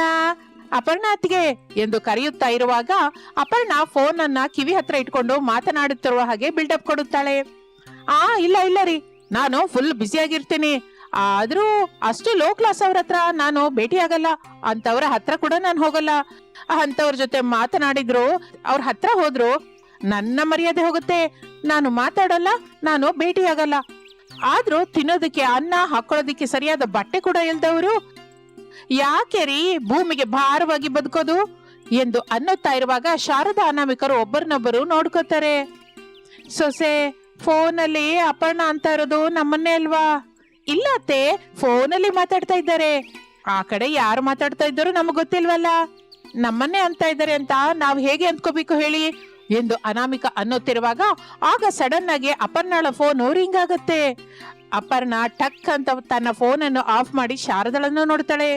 ಅಪರ್ಣಾತ್ಗೆ ಎಂದು ಕರೆಯುತ್ತಾ ಇರುವಾಗ ಅಪರ್ಣ ಫೋನ್ ಅನ್ನ ಕಿವಿ ಹತ್ರ ಇಟ್ಕೊಂಡು ಮಾತನಾಡುತ್ತಿರುವ ಹಾಗೆ ಬಿಲ್ಡಪ್ ಕೊಡುತ್ತಾಳೆ. ಆ, ಇಲ್ಲ ಇಲ್ಲ ರೀ, ನಾನು ಫುಲ್ ಬ್ಯುಸಿ ಆಗಿರ್ತೀನಿ. ಆದ್ರೂ ಅಷ್ಟು ಲೋ ಕ್ಲಾಸ್ ಅವ್ರ ಹತ್ರ ನಾನು ಭೇಟಿ ಆಗಲ್ಲ ಅಂತವ್ರ ಹತ್ರ ಕೂಡ ನಾನು ಹೋಗಲ್ಲ. ಅಂತವ್ರ ಜೊತೆ ಮಾತನಾಡಿದ್ರು, ಅವ್ರ ಹತ್ರ ಹೋದ್ರು, ನನ್ನ ಮರ್ಯಾದೆ ಹೋಗುತ್ತೆ. ನಾನು ಮಾತಾಡಲ್ಲ, ನಾನು ಭೇಟಿ ಆಗಲ್ಲ ಆದ್ರೂ ತಿನ್ನೋದಕ್ಕೆ ಅನ್ನ ಹಾಕೊಳ್ಳೋದಕ್ಕೆ ಸರಿಯಾದ ಬಟ್ಟೆ ಕೂಡ ಇಲ್ದವರು? ಯಾಕೆ ರೀ ಭೂಮಿಗೆ ಭಾರವಾಗಿ ಬದುಕೋದು? ಎಂದು ಅನ್ನುತ್ತಾ ಇರುವಾಗ ಶಾರದಾ ಅನಾಮಿಕರು ಒಬ್ಬರನ್ನೊಬ್ಬರು ನೋಡ್ಕೋತಾರೆ. ಸೊಸೆ, ಫೋನಲ್ಲಿ ಅಪರ್ಣ ಅಂತ ಇರೋದು ನಮ್ಮನ್ನೇ ಅಲ್ವಾ? ಇಲ್ಲ ಅತ್ತೆ, ಫೋನಲ್ಲಿ ಮಾತಾಡ್ತಾ ಇದ್ದಾರೆ. ಆ ಕಡೆ ಯಾರು ಮಾತಾಡ್ತಾ ಇದ್ದಾರೋ ನಮಗ್ ಗೊತ್ತಿಲ್ವಲ್ಲ? ನಮ್ಮನ್ನೇ ಅಂತ ಇದ್ದಾರೆ ಅಂತ ನಾವ್ ಹೇಗೆ ಅಂದ್ಕೋಬೇಕು ಹೇಳಿ? ಎಂದು ಅನಾಮಿಕ ಅನ್ನುತ್ತಿರುವಾಗ ಆಗ ಸಡನ್ ಆಗಿ ಅಪರ್ಣಳ ಫೋನ್ ರಿಂಗ್ ಆಗುತ್ತೆ. ಅಪರ್ಣ ಟಕ್ ಅಂತ ತನ್ನ ಫೋನ್ ಅನ್ನು ಆಫ್ ಮಾಡಿ ಶಾರದಳನ್ನು ನೋಡ್ತಾಳೆ.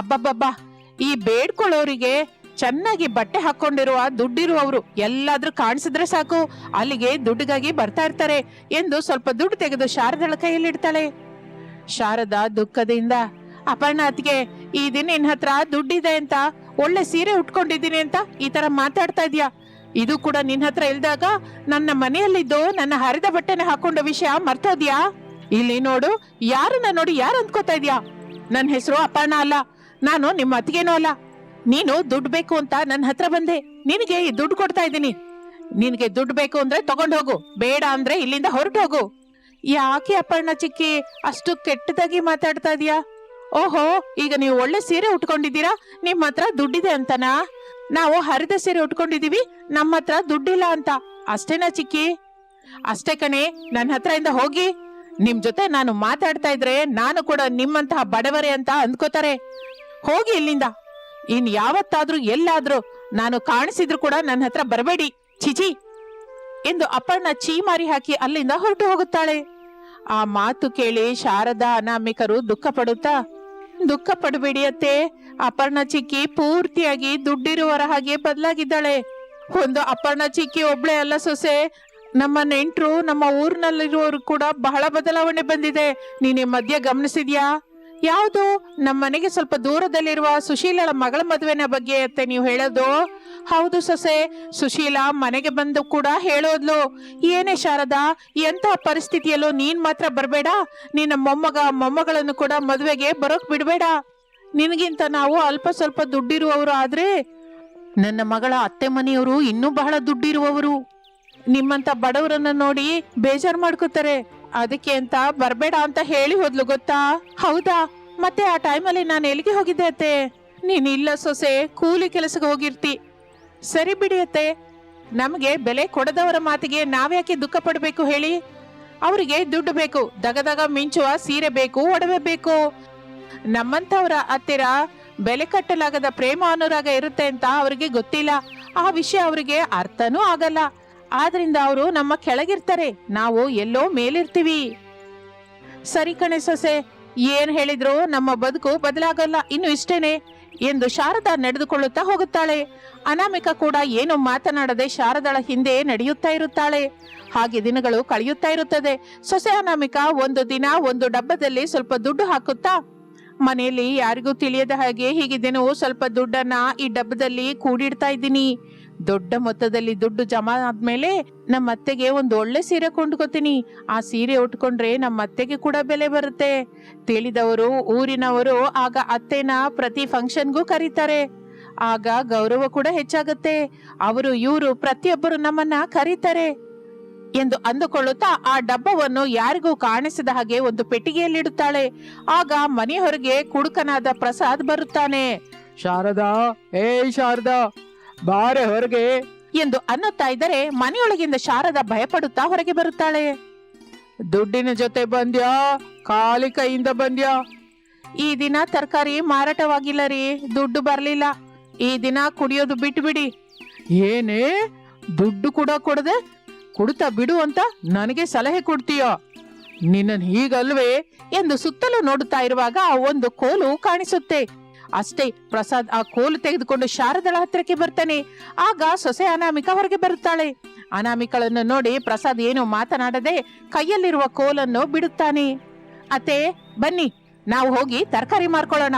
ಅಬ್ಬಬ್ಬಬ್ಬಾ, ಈ ಬೇಡ್ಕೊಳ್ಳೋರಿಗೆ ಚೆನ್ನಾಗಿ ಬಟ್ಟೆ ಹಾಕೊಂಡಿರುವ ದುಡ್ಡಿರುವವರು ಎಲ್ಲಾದ್ರೂ ಕಾಣಿಸಿದ್ರೆ ಸಾಕು, ಅಲ್ಲಿಗೆ ದುಡ್ಡಿಗಾಗಿ ಬರ್ತಾ ಇರ್ತಾರೆ ಎಂದು ಸ್ವಲ್ಪ ದುಡ್ಡು ತೆಗೆದು ಶಾರದಳ ಕೈಯಲ್ಲಿ ಇಡ್ತಾಳೆ ಶಾರದಾ ದುಃಖದಿಂದ, ಅಪರ್ಣಾತ್ಗೆ, ಈ ದಿನ ಇನ್ ಹತ್ರ ದುಡ್ಡಿದೆ ಅಂತ ಒಳ್ಳೆ ಸೀರೆ ಉಟ್ಕೊಂಡಿದ್ದೀನಿ ಅಂತ ಈ ತರ ಮಾತಾಡ್ತಾ ಇದ್ಯಾ? ಇದು ಕೂಡ ನಿನ್ ಹತ್ರ ಇಲ್ದಾಗ ನನ್ನ ಮನೆಯಲ್ಲಿದ್ದು ನನ್ನ ಹರಿದ ಬಟ್ಟೆನ ಹಾಕೊಂಡ ವಿಷಯ ಮರ್ತೋದ್ಯಾ ಇಲ್ಲಿ ನೋಡು, ಯಾರನ್ನ ನೋಡಿ ಯಾರು ಅಂದ್ಕೋತಾ ಇದ್ಯಾ? ನನ್ನ ಹೆಸರು ಅಪರ್ಣ ಅಲ್ಲ, ನಾನು ನಿಮ್ಮ ಅತ್ತಿಗೆನೂ ಅಲ್ಲ. ನೀನು ದುಡ್ಡು ಬೇಕು ಅಂತ ನನ್ನ ಹತ್ರ ಬಂದೆ, ನಿನಗೆ ಈ ದುಡ್ಡು ಕೊಡ್ತಾ ಇದ್ದೀನಿ. ನಿನಗೆ ದುಡ್ಡು ಬೇಕು ಅಂದ್ರೆ ತಗೊಂಡ್ ಹೋಗು, ಬೇಡ ಅಂದ್ರೆ ಇಲ್ಲಿಂದ ಹೊರಟು ಹೋಗು ಯಾಕೆ ಅಪರ್ಣ ಚಿಕ್ಕಿ ಅಷ್ಟು ಕೆಟ್ಟದಾಗಿ ಮಾತಾಡ್ತಾ ಇದೀಯಾ? ಓಹೋ, ಈಗ ನೀವು ಒಳ್ಳೆ ಸೀರೆ ಉಟ್ಕೊಂಡಿದ್ದೀರಾ? ನಿಮ್ಮ ಹತ್ರ ದುಡ್ಡಿದೆ ಅಂತನಾ? ನಾವು ಹರಿದ ಸೀರೆ ಉಟ್ಕೊಂಡಿದೀವಿ ನಮ್ಮ ಹತ್ರ ದುಡ್ಡಿಲ್ಲ ಅಂತ. ಅಷ್ಟೇನಾ ಚಿಕ್ಕಿ? ಅಷ್ಟೇ ಕಣೆ ನನ್ನ ಹತ್ರ ಇಂದ ಹೋಗಿ. ನಿಮ್ ಜೊತೆ ನಾನು ಮಾತಾಡ್ತಾ ಇದ್ರೆ ನಾನು ಕೂಡ ನಿಮ್ಮಂತಹ ಬಡವರೇ ಅಂತ ಅಂದ್ಕೋತಾರೆ. ಹೋಗಿ ಇಲ್ಲಿಂದ. ಇನ್ ಯಾವತ್ತಾದ್ರೂ ಎಲ್ಲಾದ್ರೂ ನಾನು ಕಾಣಿಸಿದ್ರು ಕೂಡ ನನ್ನ ಹತ್ರ ಬರಬೇಡಿ, ಚಿಚಿ. ಎಂದು ಅಪ್ಪಣ್ಣ ಚೀಮಾರಿ ಹಾಕಿ ಅಲ್ಲಿಂದ ಹೊರಟು ಹೋಗುತ್ತಾಳೆ. ಆ ಮಾತು ಕೇಳಿ ಶಾರದಾ ಅನಾಮಿಕರು ದುಃಖ ಪಡುತ್ತಾ ದುಃಖ ಪಡಬೇಡಿ ಅತ್ತೆ. ಅಪರ್ಣ ಚಿಕ್ಕಿ ಪೂರ್ತಿಯಾಗಿ ದುಡ್ಡಿರುವರ ಹಾಗೆ ಬದಲಾಗಿದ್ದಾಳೆ. ಒಂದು ಅಪರ್ಣ ಚಿಕ್ಕಿ ಒಬ್ಳೆ ಅಲ್ಲ ಸೊಸೆ. ನಮ್ಮ ನೆಂಟರು ನಮ್ಮ ಊರಿನಲ್ಲಿರುವವರು ಕೂಡ ಬಹಳ ಬದಲಾವಣೆ ಬಂದಿದೆ. ನೀನೇ ಮಧ್ಯ ಗಮನಿಸಿದ್ಯಾ? ಯಾವುದು? ನಮ್ಮ ಮನೆಗೆ ಸ್ವಲ್ಪ ದೂರದಲ್ಲಿರುವ ಸುಶೀಲಳ ಮಗಳ ಮದುವೆನ ಬಗ್ಗೆ ಅತ್ತೆ ನೀವು ಹೇಳೋದು. ಹೌದು ಸೊಸೆ. ಸುಶೀಲಾ ಮನೆಗೆ ಬಂದು ಕೂಡ ಹೇಳೋದ್ಲು, ಏನೇ ಶಾರದಾ ಎಂತ ಪರಿಸ್ಥಿತಿಯಲ್ಲೂ ನೀನ್ ಮಾತ್ರ ಬರಬೇಡ. ನಿನ್ನ ಮೊಮ್ಮಗ, ಮೊಮ್ಮಗಳನ್ನು ಕೂಡ ಮದುವೆಗೆ ಬರೋಕ್ ಬಿಡಬೇಡ. ನಿನಗಿಂತ ನಾವು ಅಲ್ಪ ಸ್ವಲ್ಪ ದುಡ್ಡಿರುವವರು ಆದ್ರೆ ನನ್ನ ಮಗಳ ಅತ್ತೆ ಮನೆಯವರು ಇನ್ನೂ ಬಹಳ ದುಡ್ಡಿರುವವರು. ನಿಮ್ಮಂತ ಬಡವರನ್ನ ನೋಡಿ ಬೇಜಾರ್ ಮಾಡ್ಕೋತಾರೆ. ಅದಕ್ಕೆ ಅಂತ ಬರ್ಬೇಡ ಅಂತ ಹೇಳಿ ಹೋದ್ಲು ಗೊತ್ತಾ? ಹೌದಾ, ಮತ್ತೆ ಆ ಟೈಮಲ್ಲಿ ನಾನು ಎಲ್ಲಿಗೆ ಹೋಗಿದ್ದೆ ಅತ್ತೆ? ನೀನಿಲ್ಲ ಸೊಸೆ, ಕೂಲಿ ಕೆಲಸಕ್ಕೆ ಹೋಗಿರ್ತಿ. ಸರಿ ಬಿಡಿಯತ್ತೆ. ನಮಗೆ ಬೆಲೆ ಕೊಡದವರ ಮಾತಿಗೆ ನಾವ್ಯಾಕೆ ದುಃಖ ಪಡಬೇಕು ಹೇಳಿ? ಅವರಿಗೆ ದುಡ್ಡು ಬೇಕು, ದಗದಗ ಮಿಂಚುವ ಸೀರೆ ಬೇಕು, ಒಡವೆ ಬೇಕು. ನಮ್ಮಂತವರ ಹತ್ತಿರ ಬೆಲೆ ಕಟ್ಟಲಾಗದ ಪ್ರೇಮ ಅನುರಾಗ ಇರುತ್ತೆ ಅಂತ ಅವರಿಗೆ ಗೊತ್ತಿಲ್ಲ. ಆ ವಿಷಯ ಅವರಿಗೆ ಅರ್ಥನೂ ಆಗಲ್ಲ. ಆದ್ರಿಂದ ಅವರು ನಮ್ಮ ಕೆಳಗಿರ್ತಾರೆ. ನಾವು ಎಲ್ಲೋ ಮೇಲಿರ್ತೀವಿ. ಸರಿ ಕಣೆ ಸೊಸೆ, ಏನ್ ಹೇಳಿದ್ರು ನಮ್ಮ ಬದುಕು ಬದಲಾಗಲ್ಲ. ಇನ್ನು ಇಷ್ಟೇನೆ. ಎಂದು ಶಾರದಾ ನಡೆದುಕೊಳ್ಳುತ್ತಾ ಹೋಗುತ್ತಾಳೆ. ಅನಾಮಿಕ ಕೂಡ ಏನು ಮಾತನಾಡದೆ ಶಾರದಳ ಹಿಂದೆ ನಡೆಯುತ್ತಾ ಇರುತ್ತಾಳೆ. ಹಾಗೆ ದಿನಗಳು ಕಳೆಯುತ್ತಾ ಇರುತ್ತದೆ. ಸೊಸೆ ಅನಾಮಿಕ ಒಂದು ದಿನ ಒಂದು ಡಬ್ಬದಲ್ಲಿ ಸ್ವಲ್ಪ ದುಡ್ಡು ಹಾಕುತ್ತಾ, ಮನೆಯಲ್ಲಿ ಯಾರಿಗೂ ತಿಳಿಯದ ಹಾಗೆ ಹೀಗೆ ದಿನವೂ ಸ್ವಲ್ಪ ದುಡ್ಡನ್ನ ಈ ಡಬ್ಬದಲ್ಲಿ ಕೂಡಿಡ್ತಾ ಇದ್ದೀನಿ. ದೊಡ್ಡ ಮೊತ್ತದಲ್ಲಿ ದುಡ್ಡು ಜಮಾ ಆದ್ಮೇಲೆ ನಮ್ಮ ಅತ್ತೆಗೆ ಒಂದು ಒಳ್ಳೆ ಸೀರೆ ಕೊಂಡ್ಕೋತೀನಿ. ಆ ಸೀರೆ ಉಟ್ಕೊಂಡ್ರೆ ನಮ್ಮ ಅತ್ತೆಗೆ ಕೂಡ ಬೆಲೆ ಬರುತ್ತೆ. ತಿಳಿದವರು, ಊರಿನವರು ಆಗ ಅತ್ತೆನ ಪ್ರತಿ ಫಂಕ್ಷನ್ಗೂ ಕರೀತಾರೆ. ಆಗ ಗೌರವ ಕೂಡ ಹೆಚ್ಚಾಗುತ್ತೆ. ಅವರು, ಇವರು ಪ್ರತಿಯೊಬ್ಬರು ನಮ್ಮನ್ನ ಕರೀತಾರೆ. ಎಂದು ಅಂದುಕೊಳ್ಳುತ್ತಾ ಆ ಡಬ್ಬವನ್ನು ಯಾರಿಗೂ ಕಾಣಿಸದ ಹಾಗೆ ಒಂದು ಪೆಟ್ಟಿಗೆಯಲ್ಲಿಡುತ್ತಾಳೆ. ಆಗ ಮನೆ ಹೊರಗೆ ಕುಡುಕನಾದ ಪ್ರಸಾದ್ ಬರುತ್ತಾನೆ. ಶಾರದಾ ಏ ಶಾರದಾ! ಬಾರೆ ಹೊರಗೆ. ಎಂದು ಅನ್ನುತ್ತಾ ಇದ್ದರೆ ಮನೆಯೊಳಗಿಂದ ಶಾರದ ಭಯಪಡುತ್ತಾ ಹೊರಗೆ ಬರುತ್ತಾಳೆ. ದುಡ್ಡಿನ ಜೊತೆ ಬಂದ್ಯಾ? ಖಾಲಿ ಕೈಯಿಂದ ಬಂದ್ಯಾ? ಈ ದಿನ ತರಕಾರಿ ಮಾರಾಟವಾಗಿಲ್ಲ ರೀ ದುಡ್ಡು ಬರ್ಲಿಲ್ಲ. ಈ ದಿನ ಕುಡಿಯೋದು ಬಿಟ್ಬಿಡಿ. ಏನೇ? ದುಡ್ಡು ಕೂಡ ಕೊಡದೆ ಕುಡ್ತಾ ಬಿಡು ಅಂತ ನನಗೆ ಸಲಹೆ ಕೊಡ್ತೀಯೋ? ನಿನ್ನ ಹೀಗಲ್ವೇ? ಎಂದು ಸುತ್ತಲೂ ನೋಡುತ್ತಾ ಇರುವಾಗ ಒಂದು ಕೋಲು ಕಾಣಿಸುತ್ತೆ. ಅಷ್ಟೇ ಪ್ರಸಾದ್ ಆ ಕೋಲು ತೆಗೆದುಕೊಂಡು ಶಾರದಳ ಹತ್ತಿರಕ್ಕೆ ಬರ್ತಾನೆ. ಆಗ ಸೊಸೆ ಅನಾಮಿಕ ಹೊರಗೆ ಬರುತ್ತಾಳೆ. ಅನಾಮಿಕಳನ್ನು ನೋಡಿ ಪ್ರಸಾದ್ ಏನು ಮಾತನಾಡದೆ ಕೈಯಲ್ಲಿರುವ ಕೋಲನ್ನು ಬಿಡುತ್ತಾನೆ. ಅತ್ತೆ, ಬನ್ನಿ, ನಾವು ಹೋಗಿ ತರಕಾರಿ ಮಾರ್ಕೊಳ್ಳೋಣ.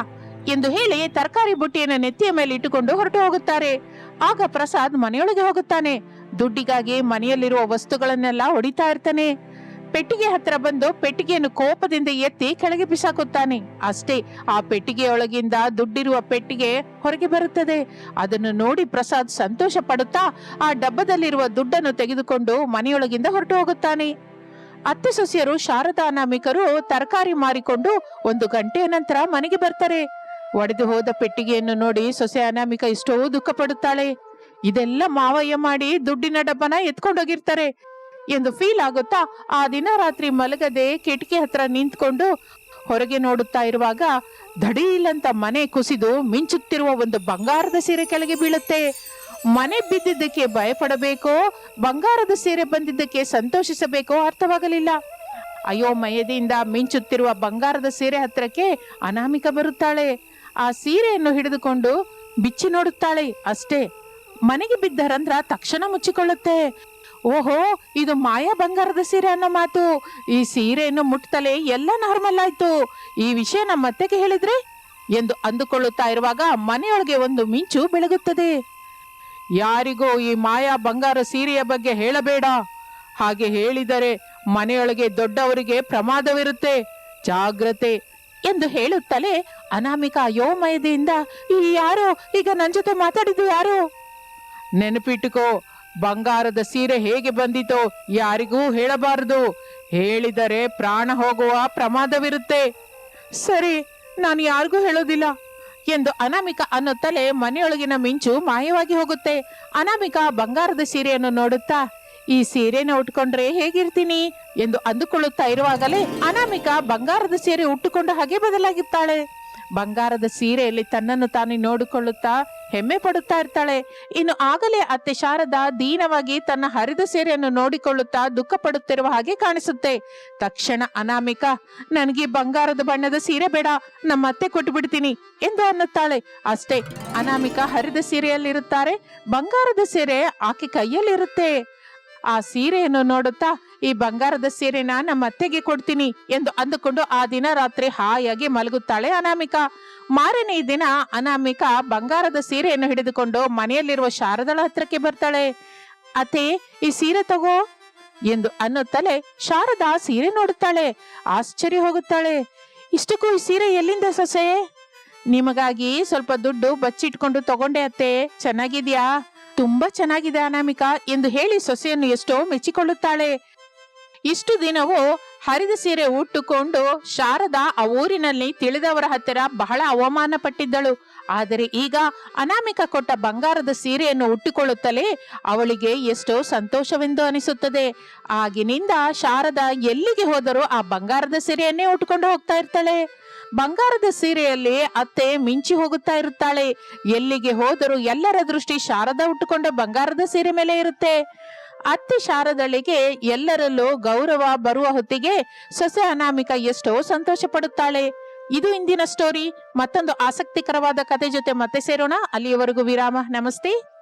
ಎಂದು ಹೇಳಿ ತರಕಾರಿ ಬುಟ್ಟಿಯನ್ನು ನೆತ್ತಿಯ ಮೇಲೆ ಇಟ್ಟುಕೊಂಡು ಹೊರಟು ಹೋಗುತ್ತಾರೆ. ಆಗ ಪ್ರಸಾದ್ ಮನೆಯೊಳಗೆ ಹೋಗುತ್ತಾನೆ. ದುಡ್ಡಿಗಾಗಿ ಮನೆಯಲ್ಲಿರುವ ವಸ್ತುಗಳನ್ನೆಲ್ಲ ಹೊಡಿತಾ ಇರ್ತಾನೆ. ಪೆಟ್ಟಿಗೆ ಹತ್ರ ಬಂದು ಪೆಟ್ಟಿಗೆಯನ್ನು ಕೋಪದಿಂದ ಎತ್ತಿ ಕೆಳಗೆ ಬಿಸಾಕುತ್ತಾನೆ. ಅಷ್ಟೇ, ಆ ಪೆಟ್ಟಿಗೆಯೊಳಗಿಂದ ದುಡ್ಡಿರುವ ಪೆಟ್ಟಿಗೆ ಹೊರಗೆ ಬರುತ್ತದೆ. ಅದನ್ನು ನೋಡಿ ಪ್ರಸಾದ್ ಸಂತೋಷ ಪಡುತ್ತಾ ಆ ಡಬ್ಬದಲ್ಲಿರುವ ದುಡ್ಡನ್ನು ತೆಗೆದುಕೊಂಡು ಮನೆಯೊಳಗಿಂದ ಹೊರಟು ಹೋಗುತ್ತಾನೆ. ಅತ್ತೆ ಸೊಸೆಯರು ಶಾರದಾ ಅನಾಮಿಕರು ತರಕಾರಿ ಮಾರಿಕೊಂಡು ಒಂದು ಗಂಟೆಯ ನಂತರ ಮನೆಗೆ ಬರ್ತಾರೆ. ಒಡೆದು ಹೋದ ಪೆಟ್ಟಿಗೆಯನ್ನು ನೋಡಿ ಸೊಸೆ ಅನಾಮಿಕ ಎಷ್ಟೋ ದುಃಖ ಪಡುತ್ತಾಳೆ ಇದೆಲ್ಲ ಮಾವಯ್ಯ ಮಾಡಿ ದುಡ್ಡಿನ ಡಬ್ಬನ ಎತ್ಕೊಂಡೋಗಿರ್ತಾರೆ. ಎಂದು ಫೀಲ್ ಆಗುತ್ತಾ, ಆ ದಿನ ರಾತ್ರಿ ಮಲಗದೆ ಕಿಟಕಿ ಹತ್ರ ನಿಂತ್ಕೊಂಡು ಹೊರಗೆ ನೋಡುತ್ತಾ ಇರುವಾಗ, ದಡೀಲಂತ ಮನೆ ಕುಸಿದು ಮಿಂಚುತ್ತಿರುವ ಒಂದು ಬಂಗಾರದ ಸೀರೆ ಕೆಳಗೆ ಬೀಳುತ್ತೆ. ಮನೆ ಬಿದ್ದಿದ್ದಕ್ಕೆ ಭಯಪಡಬೇಕೋ, ಬಂಗಾರದ ಸೀರೆ ಬಂದಿದ್ದಕ್ಕೆ ಸಂತೋಷಿಸಬೇಕೋ ಅರ್ಥವಾಗಲಿಲ್ಲ. ಅಯ್ಯೋ, ಮಯದಿಂದ ಮಿಂಚುತ್ತಿರುವ ಬಂಗಾರದ ಸೀರೆ ಹತ್ರಕ್ಕೆ ಅನಾಮಿಕ ಬರುತ್ತಾಳೆ. ಆ ಸೀರೆಯನ್ನು ಹಿಡಿದುಕೊಂಡು ಬಿಚ್ಚಿ ನೋಡುತ್ತಾಳೆ ಅಷ್ಟೇ. ಮನೆಗೆ ಬಿದ್ದ ರಂಧ್ರ ತಕ್ಷಣ ಮುಚ್ಚಿಕೊಳ್ಳುತ್ತೆ. ಓಹೋ, ಇದು ಮಾಯಾ ಬಂಗಾರದ ಸೀರೆ ಅನ್ನೋ ಮಾತು. ಈ ಸೀರೆಯನ್ನು ಮುಟ್ತಲೇ ಎಲ್ಲ ನಾರ್ಮಲ್ ಆಯ್ತು. ಈ ವಿಷಯ ನಮ್ಮ ಅತ್ತೆಗೆ ಹೇಳಿದ್ರೆ? ಎಂದು ಅಂದುಕೊಳ್ಳುತ್ತಾ ಇರುವಾಗ ಮನೆಯೊಳಗೆ ಒಂದು ಮಿಂಚು ಬೆಳಗುತ್ತದೆ. ಯಾರಿಗೂ ಈ ಮಾಯಾ ಬಂಗಾರ ಸೀರೆಯ ಬಗ್ಗೆ ಹೇಳಬೇಡ. ಹಾಗೆ ಹೇಳಿದರೆ ಮನೆಯೊಳಗೆ ದೊಡ್ಡವರಿಗೆ ಪ್ರಮಾದವಿರುತ್ತೆ. ಜಾಗ್ರತೆ ಎಂದು ಹೇಳುತ್ತಲೇ ಅನಾಮಿಕ ಅಯೋಮಯದಿಂದ ಈ ಯಾರು? ಈಗ ನನ್ನ ಜೊತೆ ಮಾತಾಡಿದ್ದು ಯಾರು? ನೆನಪಿಟ್ಟುಕೋ ಬಂಗಾರದ ಸೀರೆ ಹೇಗೆ ಬಂದಿತೋ ಯಾರಿಗೂ ಹೇಳಬಾರದು. ಹೇಳಿದರೆ ಪ್ರಾಣ ಹೋಗುವ ಪ್ರಮಾದವಿರುತ್ತೆ. ಸರಿ, ನಾನು ಯಾರಿಗೂ ಹೇಳೋದಿಲ್ಲ. ಎಂದು ಅನಾಮಿಕ ಅನ್ನುತ್ತಲೇ ಮನೆಯೊಳಗಿನ ಮಿಂಚು ಮಾಯವಾಗಿ ಹೋಗುತ್ತೆ. ಅನಾಮಿಕ ಬಂಗಾರದ ಸೀರೆಯನ್ನು ನೋಡುತ್ತಾ, ಈ ಸೀರೆನ ಉಟ್ಕೊಂಡ್ರೆ ಹೇಗಿರ್ತೀನಿ? ಎಂದು ಅಂದುಕೊಳ್ಳುತ್ತಾ ಇರುವಾಗಲೇ ಅನಾಮಿಕ ಬಂಗಾರದ ಸೀರೆ ಉಟ್ಟುಕೊಂಡು ಹಾಗೆ ಬದಲಾಗುತ್ತಾಳೆ. ಬಂಗಾರದ ಸೀರೆಯಲ್ಲಿ ತನ್ನನ್ನು ತಾನು ನೋಡಿಕೊಳ್ಳುತ್ತಾ ಹೆಮ್ಮೆ ಪಡುತ್ತಾ ಇರ್ತಾಳೆ. ಇನ್ನು ಆಗಲೇ ಅತ್ತೆ ಶಾರದಾ ದೀನವಾಗಿ ತನ್ನ ಹರಿದ ಸೀರೆಯನ್ನು ನೋಡಿಕೊಳ್ಳುತ್ತಾ ದುಃಖ ಪಡುತ್ತಿರುವ ಹಾಗೆ ಕಾಣಿಸುತ್ತೆ. ತಕ್ಷಣ ಅನಾಮಿಕ, ನನಗೆ ಬಂಗಾರದ ಬಣ್ಣದ ಸೀರೆ ಬೇಡ, ನಮ್ಮ ಅತ್ತೆ ಕೊಟ್ಟು ಬಿಡ್ತೀನಿ ಎಂದು ಅನ್ನುತ್ತಾಳೆ. ಅಷ್ಟೇ, ಅನಾಮಿಕ ಹರಿದ ಸೀರೆಯಲ್ಲಿರುತ್ತಾರೆ, ಬಂಗಾರದ ಸೀರೆ ಆಕೆ ಕೈಯಲ್ಲಿರುತ್ತೆ. ಆ ಸೀರೆಯನ್ನು ನೋಡುತ್ತಾ ಈ ಬಂಗಾರದ ಸೀರೆನ ನಮ್ಮ ಅತ್ತೆಗೆ ಕೊಡ್ತೀನಿ ಎಂದು ಅಂದುಕೊಂಡು ಆ ದಿನ ರಾತ್ರಿ ಹಾಯಾಗಿ ಮಲಗುತ್ತಾಳೆ ಅನಾಮಿಕಾ. ಮಾರನೇ ದಿನ ಅನಾಮಿಕಾ ಬಂಗಾರದ ಸೀರೆಯನ್ನು ಹಿಡಿದುಕೊಂಡು ಮನೆಯಲ್ಲಿರುವ ಶಾರದಳ ಹತ್ರಕ್ಕೆ ಬರ್ತಾಳೆ. ಅತ್ತೆ, ಈ ಸೀರೆ ತಗೋ ಎಂದು ಅನ್ನುತ್ತಲೇ ಶಾರದಾ ಸೀರೆ ನೋಡುತ್ತಾಳೆ. ಆಶ್ಚರ್ಯ ಹೋಗುತ್ತಾಳೆ. ಇಷ್ಟಕ್ಕೂ ಈ ಸೀರೆ ಎಲ್ಲಿಂದ ಸೊಸೆ? ನಿಮಗಾಗಿ ಸ್ವಲ್ಪ ದುಡ್ಡು ಬಚ್ಚಿಟ್ಕೊಂಡು ತಗೊಂಡೆ ಅತ್ತೆ. ಚೆನ್ನಾಗಿದ್ಯಾ? ತುಂಬಾ ಚೆನ್ನಾಗಿದೆ ಅನಾಮಿಕಾ ಎಂದು ಹೇಳಿ ಸೊಸೆಯನ್ನು ಎಷ್ಟೋ ಮೆಚ್ಚಿಕೊಳ್ಳುತ್ತಾಳೆ. ಇಷ್ಟು ದಿನವೂ ಹರಿದ ಸೀರೆ ಉಟ್ಟುಕೊಂಡು ಶಾರದಾ ಆ ಊರಿನಲ್ಲಿ ತಿಳಿದವರ ಹತ್ತಿರ ಬಹಳ ಅವಮಾನ ಪಟ್ಟಿದ್ದಳು ಆದರೆ ಈಗ ಅನಾಮಿಕ ಕೊಟ್ಟ ಬಂಗಾರದ ಸೀರೆಯನ್ನು ಉಟ್ಟುಕೊಳ್ಳುತ್ತಲೇ ಅವಳಿಗೆ ಎಷ್ಟೋ ಸಂತೋಷವೆಂದು ಅನಿಸುತ್ತದೆ. ಆಗಿನಿಂದ ಶಾರದಾ ಎಲ್ಲಿಗೆ ಹೋದರೂ ಆ ಬಂಗಾರದ ಸೀರೆಯನ್ನೇ ಉಟ್ಕೊಂಡು ಹೋಗ್ತಾ ಇರ್ತಾಳೆ. ಬಂಗಾರದ ಸೀರೆಯಲ್ಲಿ ಅತ್ತೆ ಮಿಂಚಿ ಹೋಗುತ್ತಾ ಇರುತ್ತಾಳೆ. ಎಲ್ಲಿಗೆ ಹೋದರೂ ಎಲ್ಲರ ದೃಷ್ಟಿ ಶಾರದಾ ಉಟ್ಟುಕೊಂಡ ಬಂಗಾರದ ಸೀರೆ ಮೇಲೆ ಇರುತ್ತೆ. ಅತ್ತೆ ಶಾರದಳಿಗೆ ಎಲ್ಲರಲ್ಲೂ ಗೌರವ ಬರುವ ಹೊತ್ತಿಗೆ ಸೊಸೆ ಅನಾಮಿಕ ಎಷ್ಟೋ ಸಂತೋಷ ಪಡುತ್ತಾಳೆ. ಇದು ಇಂದಿನ ಸ್ಟೋರಿ ಮತ್ತೊಂದು ಆಸಕ್ತಿಕರವಾದ ಕತೆ ಜೊತೆ ಮತ್ತೆ ಸೇರೋಣ. ಅಲ್ಲಿಯವರೆಗೂ ವಿರಾಮ. ನಮಸ್ತೆ.